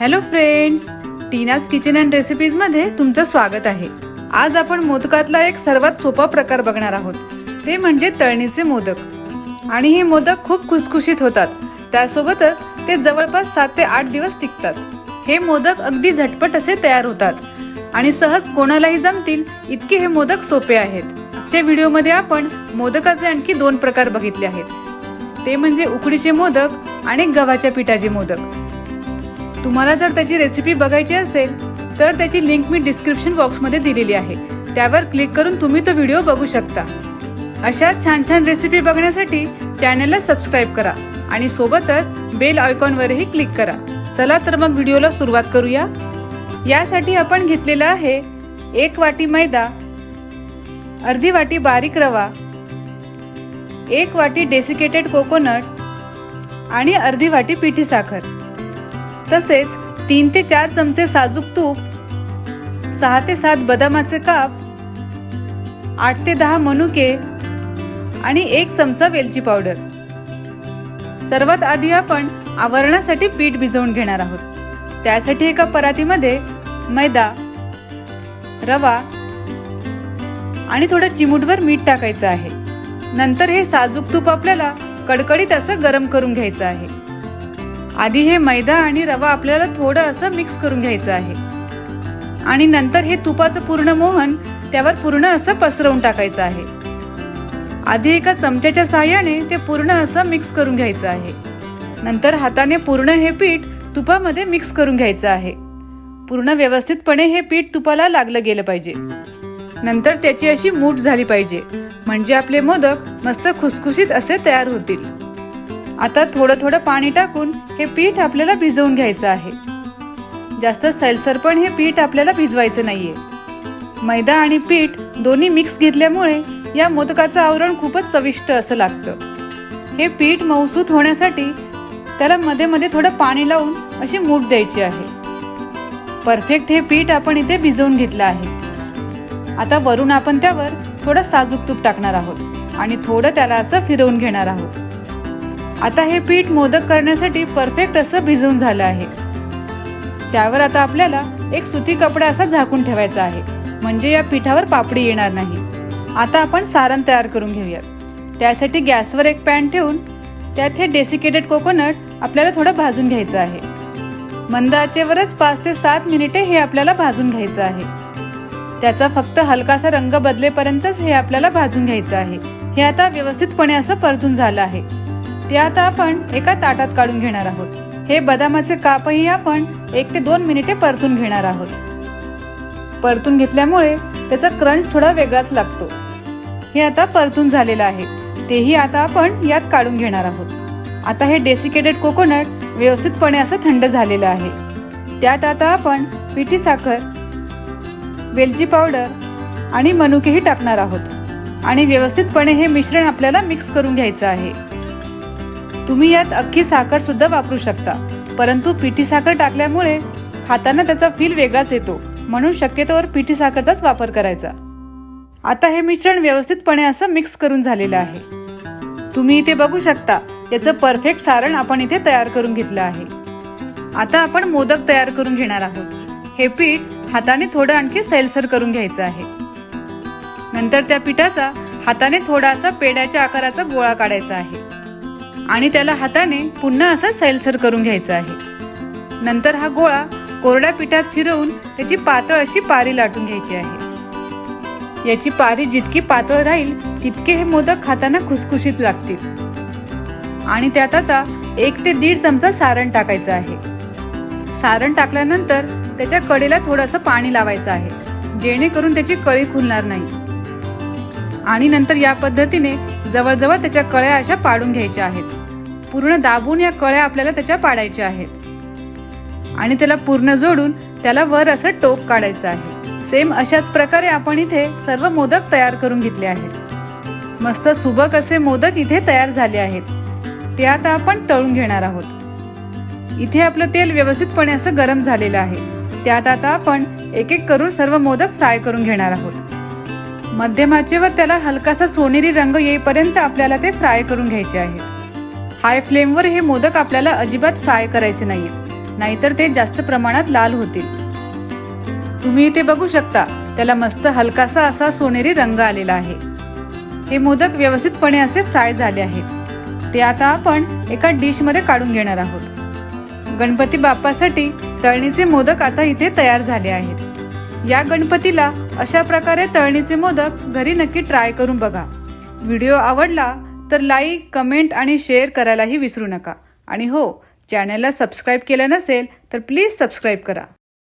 Hello friends Tina's kitchen and रेसिपीजमध्ये तुमचं स्वागत आहे. आज आपण मोदकातला एक सर्वात सोपा प्रकार बघणार आहोत. ते म्हणजे तळणीचे मोदक. आणि हे मोदक खूप खुसखुशीत होतात. त्यासोबतच ते जवळपास सात ते आठ दिवस टिकतात. हे मोदक अगदी झटपट असे तयार होतात. आणि सहज कोणालाही जमतील इतके हे मोदक सोपे आहेत. आजच्या व्हिडिओमध्ये आपण मोदकाचे आणखी दोन प्रकार बघितले आहेत. ते म्हणजे उकडीचे मोदक आणि गव्हाच्या पिठाचे मोदक. तुम्हाला जर त्याची रेसिपी बघायची असेल तर त्याची लिंक मी डिस्क्रिप्शन बॉक्समध्ये दिलेली आहे. त्यावर क्लिक करून तुम्ही तो व्हिडिओ बघू शकता. अशा छान छान रेसिपी बघण्यासाठी चॅनलला सबस्क्राईब करा आणि सोबतच बेल आयकॉनवरही क्लिक करा. चला तर मग व्हिडिओला सुरुवात करूया. यासाठी आपण घेतलेला आहे एक वाटी मैदा अर्धी वाटी बारीक रवा एक वाटी डेसिकेटेड कोकोनट आणि अर्धी वाटी पिठी साखर. तसेच तीन ते चार चमचे साजूक तूप सहा ते सात बदामाचे काप आठ ते दहा मनुके आणि एक चमचा वेलची पावडर. सर्वात आधी आपण आवरणासाठी पीठ भिजवून घेणार आहोत. त्यासाठी एका परातीमध्ये मैदा रवा आणि थोडं चिमूटभर मीठ टाकायचं आहे. नंतर हे साजूक तूप आपल्याला कडकडीत असं गरम करून घ्यायचं आहे. आधी हे मैदा आणि रवा आपल्याला थोडं असं मिक्स करून घ्यायचं आहे. आणि नंतर हे तुपाचं पूर्ण मोहन त्यावर पूर्ण असं पसरवून टाकायचं आहे. आधी एका चमच्याच्या साह्याने ते पूर्ण असं मिक्स करून घ्यायचं आहे. नंतर हाताने पूर्ण हे पीठ तुपामध्ये मिक्स करून घ्यायचं आहे. पूर्ण व्यवस्थितपणे हे पीठ तुपाला लागलं गेलं पाहिजे. नंतर त्याची अशी मूठ झाली पाहिजे. म्हणजे आपले मोदक मस्त खुसखुशीत असे तयार होतील. आता थोडं थोडं पाणी टाकून हे पीठ आपल्याला भिजवून घ्यायचं आहे. जास्त सैलसर पण हे पीठ आपल्याला भिजवायचं नाहीये. मैदा आणि पीठ दोन्ही मिक्स घेतल्यामुळे या मोदकाचं आवरण खूपच चविष्ट असं लागतं. हे पीठ मऊसूत होण्यासाठी त्याला मध्ये मध्ये थोडं पाणी लावून अशी मूठ द्यायची आहे. परफेक्ट हे पीठ आपण इथे भिजवून घेतलं आहे. आता वरून आपण त्यावर थोडं साजूक तूप टाकणार आहोत आणि थोडं त्याला असं फिरवून घेणार आहोत. आता हे पीठ मोदक करण्यासाठी परफेक्ट असं भिजवून झालं आहे. त्यावर आता आपल्याला एक सुती कपडा असा झाकून ठेवायचा आहे. म्हणजे या पिठावर पापडी येणार नाही. आता आपण सारण तयार करून घेऊयात. त्यासाठी गॅसवर एक पॅन ठेवून त्यात हे डेसिकेटेड कोकोनट आपल्याला थोडं भाजून घ्यायचं आहे. मंद आचेवरच पाच ते सात मिनिटे हे आपल्याला भाजून घ्यायचं आहे. त्याचा फक्त हलकासा रंग बदलेपर्यंतच हे आपल्याला भाजून घ्यायचं आहे. हे आता व्यवस्थितपणे असं परतून झालं आहे. ते आता आपण एका ताटात काढून घेणार आहोत. हे बदामाचे कापही आपण एक ते दोन मिनिटे परतून घेणार आहोत. परतून घेतल्यामुळे त्याचा क्रंच थोडा वेगळाच लागतो. हे आता परतून झालेलं आहे. तेही आता आपण यात काढून घेणार आहोत. आता हे डेसिकेटेड कोकोनट व्यवस्थितपणे असं थंड झालेलं आहे. त्यात आता आपण पिठी साखर वेलची पावडर आणि मनुकेही टाकणार आहोत. आणि व्यवस्थितपणे हे मिश्रण आपल्याला मिक्स करून घ्यायचं आहे. तुम्ही यात अख्खी साखर सुद्धा वापरू शकता. परंतु पिठी साखर टाकल्यामुळे खाताना त्याचा फील वेगळाच येतो. म्हणून शक्यतोवर पिठी साखरचाच वापर करायचा. आता हे मिश्रण व्यवस्थितपणे असं मिक्स करून झालेलं आहे. तुम्ही इथे बघू शकता याचं परफेक्ट सारण आपण इथे तयार करून घेतलं आहे. आता आपण मोदक तयार करून घेणार आहोत. हे पीठ हाताने थोडं आणखी सैलसर करून घ्यायचं आहे. नंतर त्या पिठाचा हाताने थोडासा पेड्याच्या आकाराचा गोळा काढायचा आहे. आणि त्याला हाताने पुन्हा असा सैलसर करून घ्यायचा आहे. नंतर हा गोळा कोरड्या पिठात फिरवून त्याची पातळ अशी पारी लाटून घ्यायची आहे. याची पारी जितकी पातळ राहील तितके हे मोदक खाताना खुसखुशीत लागतील. आणि त्यात आता एक ते दीड चमचा सारण टाकायचं आहे. सारण टाकल्यानंतर त्याच्या कडेला थोडंसं पाणी लावायचं आहे जेणेकरून त्याची कळी खुलणार नाही. आणि नंतर या पद्धतीने जवळजवळ त्याच्या कळ्या अशा पाडून घ्यायच्या आहेत. पूर्ण दाबून या कळ्या आपल्याला त्याच्या पाडायच्या आहेत. आणि त्याला पूर्ण जोडून त्याला वर असं टोप काढायचं आहे. सेम अशाच प्रकारे आपण इथे सर्व मोदक तयार करून घेतले आहेत. मस्त सुबक असे मोदक इथे तयार झाले आहेत. ते आता आपण तळून घेणार आहोत. इथे आपलं तेल व्यवस्थितपणे असं गरम झालेलं आहे. त्यात आता आपण एक एक करून सर्व मोदक फ्राय करून घेणार आहोत. मध्यम आचेवर त्याला हलकासा सोनेरी रंग येईपर्यंत आपल्याला ते फ्राय करून घ्यायचे आहे. हाय फ्लेमवर हे मोदक आपल्याला अजिबात फ्राय करायचे नाहीत. नाहीतर ते जास्त प्रमाणात लाल होतील. तुम्ही इथे बघू शकता त्याला मस्त हलकासा असा सोनेरी रंग आलेला आहे. हे मोदक व्यवस्थितपणे असे फ्राय झाले आहेत. ते आता आपण एका डिशमध्ये काढून घेणार आहोत. गणपती बाप्पासाठी तळणीचे मोदक आता इथे तयार झाले आहेत. या गणपतीला अशा प्रकारे तळणीचे मोदक घरी नक्की ट्राय करून बघा. व्हिडिओ आवडला तर लाईक कमेंट आणि शेअर करायलाही विसरू नका. आणि हो चॅनलला सबस्क्राईब केलं नसेल तर प्लीज सबस्क्राईब करा.